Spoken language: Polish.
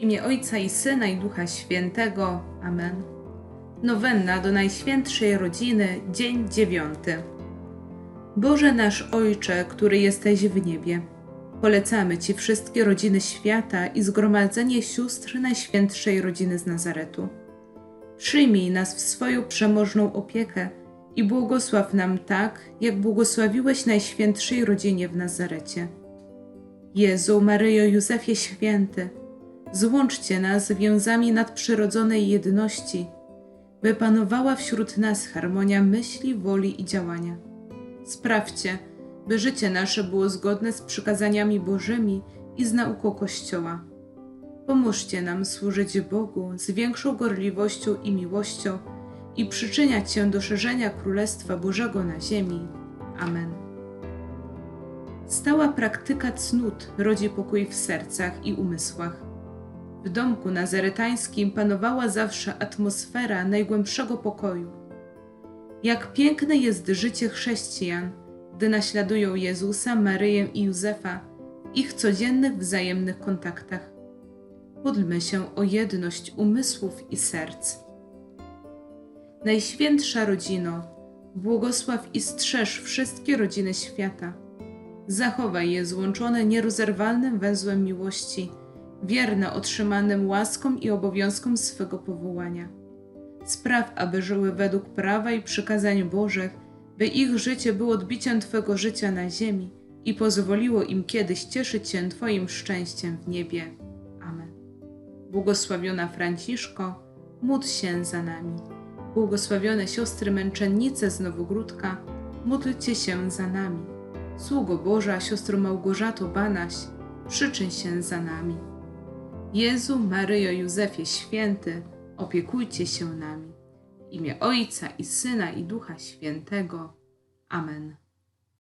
imię Ojca i Syna i Ducha Świętego. Amen. Nowenna do Najświętszej Rodziny, dzień dziewiąty. Boże nasz Ojcze, który jesteś w niebie, polecamy Ci wszystkie rodziny świata i zgromadzenie sióstr Najświętszej Rodziny z Nazaretu. Przyjmij nas w swoją przemożną opiekę i błogosław nam tak, jak błogosławiłeś Najświętszej Rodzinie w Nazarecie. Jezu, Maryjo, Józefie Święty, złączcie nas więzami nadprzyrodzonej jedności, by panowała wśród nas harmonia myśli, woli i działania. Sprawdźcie, by życie nasze było zgodne z przykazaniami Bożymi i z nauką Kościoła. Pomóżcie nam służyć Bogu z większą gorliwością i miłością i przyczyniać się do szerzenia Królestwa Bożego na ziemi. Amen. Stała praktyka cnót rodzi pokój w sercach i umysłach. W domku nazaretańskim panowała zawsze atmosfera najgłębszego pokoju. Jak piękne jest życie chrześcijan, gdy naśladują Jezusa, Maryję i Józefa w ich codziennych wzajemnych kontaktach. Módlmy się o jedność umysłów i serc. Najświętsza rodzino, błogosław i strzeż wszystkie rodziny świata. Zachowaj je złączone nierozerwalnym węzłem miłości, wierne otrzymanym łaskom i obowiązkom swego powołania. Spraw, aby żyły według prawa i przykazań Bożych, by ich życie było odbiciem Twego życia na ziemi i pozwoliło im kiedyś cieszyć się Twoim szczęściem w niebie. Amen. Błogosławiona Franciszko, módl się za nami. Błogosławione siostry męczennice z Nowogródka, módlcie się za nami. Sługo Boża, siostro Małgorzato Banaś, przyczyn się za nami. Jezu, Maryjo, Józefie Święty, opiekujcie się nami. W imię Ojca i Syna i Ducha Świętego. Amen.